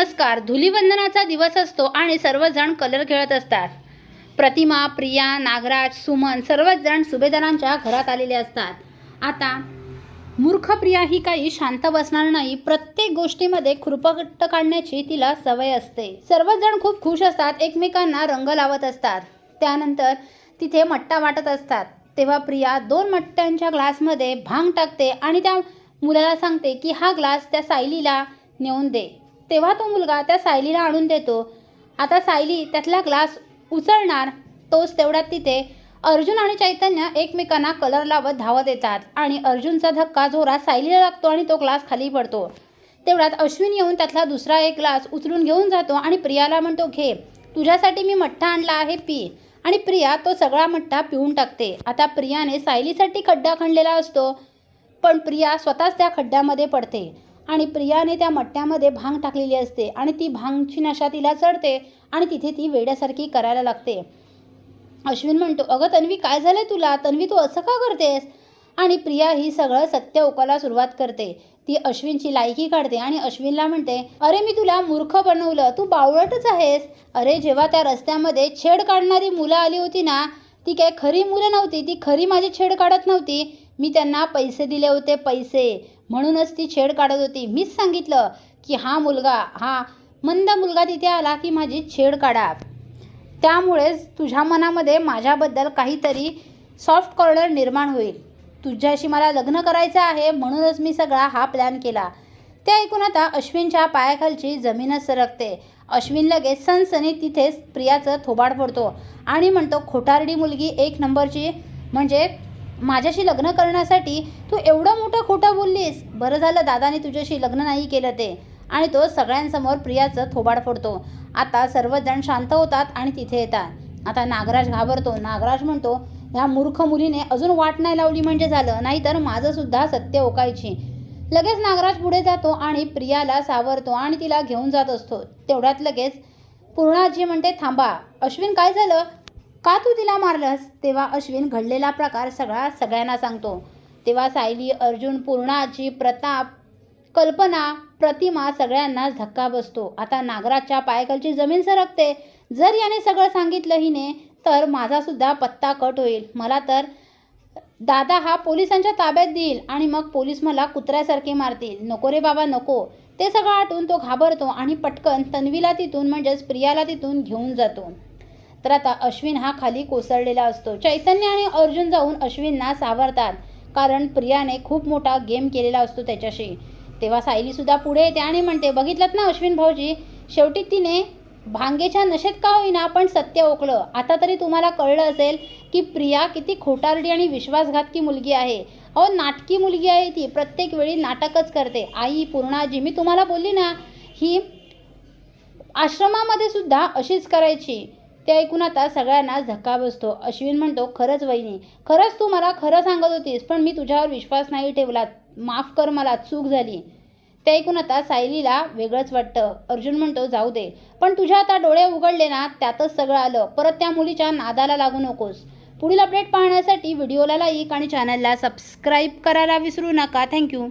नमस्कार. धुलीवंदनाचा दिवस असतो आणि सर्वजण कलर खेळत असतात. प्रतिमा प्रिया नागराज सुमन सर्वच जण सुभेदारांच्या घरात आलेले असतात. आता मूर्ख प्रिया ही काही शांत बसणार नाही. प्रत्येक गोष्टीमध्ये खुरपट काढण्याची तिला सवय असते. सर्वजण खूप खुश असतात एकमेकांना रंग लावत असतात. त्यानंतर तिथे मट्टा वाटत असतात. तेव्हा प्रिया दोन मट्ट्यांच्या ग्लासमध्ये भांग टाकते आणि त्या मुलाला सांगते की हा ग्लास त्या सायलीला नेऊन दे. तेव्हा तो मुलगा त्या सायलीला आणून देतो. आता सायली त्यातला ग्लास उचलणार तोच तेवढ्यात तिथे अर्जुन आणि चैतन्य एकमेकांना कलर लावत धावत येतात आणि अर्जुनचा धक्का जोरात सायलीला लागतो आणि तो ग्लास खाली पडतो. तेवढ्यात अश्विन येऊन त्यातला दुसरा एक ग्लास उचलून घेऊन जातो आणि प्रियाला म्हणतो घे तुझ्यासाठी मी मठ्ठा आणला आहे पी. आणि प्रिया तो सगळा मठ्ठा पिऊन टाकते. आता प्रियाने सायलीसाठी खड्डा खणलेला असतो पण प्रिया स्वतःच त्या खड्ड्यामध्ये पडते. आणि प्रियाने त्या मट्ट्यामध्ये भांग टाकलेली असते आणि ती भांगची नशा तिला चढते आणि तिथे ती वेड्यासारखी करायला लागते. अश्विन म्हणतो अगं तन्वी काय झालंय तुला? तन्वी तू असं का करतेस? आणि प्रिया ही सगळं सत्य ओकाला सुरुवात करते. ती अश्विनची लायकी काढते आणि अश्विनला म्हणते अरे मी तुला मूर्ख बनवलं. तू बावळटच आहेस. अरे जेव्हा त्या रस्त्यामध्ये छेड काढणारी मुलं आली होती ना ती काय खरी मुलं नव्हती ती खरी माझी छेड काढत नव्हती. मी त्यांना पैसे दिले होते पैसे. म्हणूनच ती छेड काढत होती. मीच सांगितलं की हा मुलगा हा मंद मुलगा तिथे आला की माझी छेड काढा. त्यामुळेच तुझ्या मनामध्ये माझ्याबद्दल काहीतरी सॉफ्ट कॉर्नर निर्माण होईल. तुझ्याशी मला लग्न करायचं आहे म्हणूनच मी सगळा हा प्लॅन केला. ते ऐकून आता अश्विनच्या पायाखालची जमीनच सरकते. अश्विन लगेच सनसनी तिथेच प्रियाचं थोबाड फोडतो आणि म्हणतो खोटारडी मुलगी एक नंबरची. म्हणजे माझ्याशी लग्न करण्यासाठी तू एवढं मोठं खोटं बोललीस. बरं झालं दादाने तुझ्याशी लग्न नाही केलं ते. आणि तो सगळ्यांसमोर प्रियाचं थोबाड फोडतो. आता सर्वजण शांत होतात आणि तिथे येतात. आता नागराज घाबरतो. नागराज म्हणतो ह्या मूर्ख मुलीने अजून वाट नाही लावली म्हणजे झालं. नाहीतर माझंसुद्धा सत्य ओकायची. लगेच नागराज पुढे जातो आणि प्रियाला सावरतो आणि तिला घेऊन जात असतो. तेवढ्यात लगेच पूर्णाजी म्हणते थांबा अश्विन काय झालं? का तू तिला मारलंस? तेव्हा अश्विन घडलेला प्रकार सगळा सगळ्यांना सांगतो. तेव्हा सायली अर्जुन पूर्णाजी प्रताप कल्पना प्रतिमा सगळ्यांनाच धक्का बसतो. आता नागराजच्या पायाखालची जमीन सरकते. जर याने सगळं सांगितलं हिने तर माझासुद्धा पत्ता कट होईल. मला तर दादा हा पोलिसांच्या ताब्यात देईल आणि मग पोलीस मला कुत्र्यासारखे मारतील. नको रे बाबा नको. ते सगळं आटून तो घाबरतो आणि पटकन तन्वीला तिथून म्हणजेच प्रियाला तिथून घेऊन जातो. तर आता अश्विन हा खाली कोसळलेला असतो. चैतन्य आणि अर्जुन जाऊन अश्विनना सावरतात कारण प्रियाने खूप मोठा गेम केलेला असतो त्याच्याशी. तेव्हा सायलीसुद्धा पुढे येते आणि म्हणते बघितलं ना अश्विन भाऊजी? शेवटी तिने भांगेच्या नशेत का होईना पण सत्य ओकलं आता तरी तुम्हाला कळलं असेल की प्रिया किती खोटारडी आणि विश्वासघातकी मुलगी आहे. अहो नाटकी मुलगी आहे ती. प्रत्येक वेळी नाटकच करते. आई पूर्णाजी मी तुम्हाला बोलली ना ही आश्रमामध्ये सुद्धा अशीच करायची. ते ऐकून आता सगळ्यांनाच धक्का बसतो. अश्विन म्हणतो खरंच वहिनी खरंच तू मला खरं सांगत होतीस पण मी तुझ्यावर विश्वास नाही ठेवला माफ कर मला चूक झाली. ते ऐकून आता सायलीला वेगळंच वाटतं. अर्जुन म्हणतो जाऊ दे. पण तुझ्या आता डोळे उघडले ना त्यातच सगळं आलं. परत त्या मुलीच्या नादाला लागू नकोस. पुढील अपडेट पाहण्यासाठी व्हिडिओला लाईक आणि चॅनलला सबस्क्राईब करायला विसरू नका. थँक्यू.